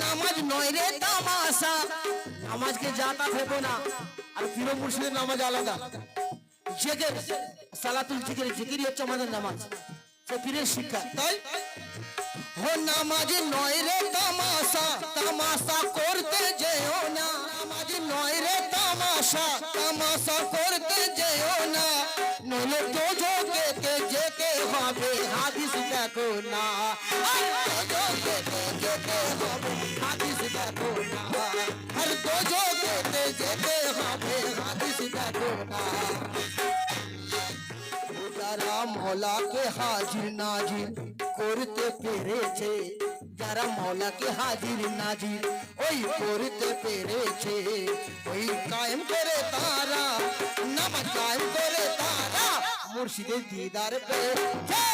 নামাজ নয় রে তামাশা। নামাজকে যাতা ভেবো না। আর পীর মুর্শিদের নামাজ আলাদা। জেগের, সালাতুল জিকির জিকিরই হচ্ছে আমাদের নামাজ। সে পীরের শিক্ষা। তাই? ও নামাজ নয় রে তামাশা। তামাশা করতে যেও না। নামাজ নয় রে তামাশা। তামাশা করতে যেও না। নইলে তো যোগেতে যেতে হবে। হাদিস দেখো না। যেতে হবে হাদিস যারা মৌলাকে হাজির নাজির করতে পেরেছে যারা মৌলাকে হাজির নাজির ওই করতে পেরেছে ওই কায়েম করে তারা নামাজ কায়েম করে তারা মুর্শিদের দিদার পেয়েছে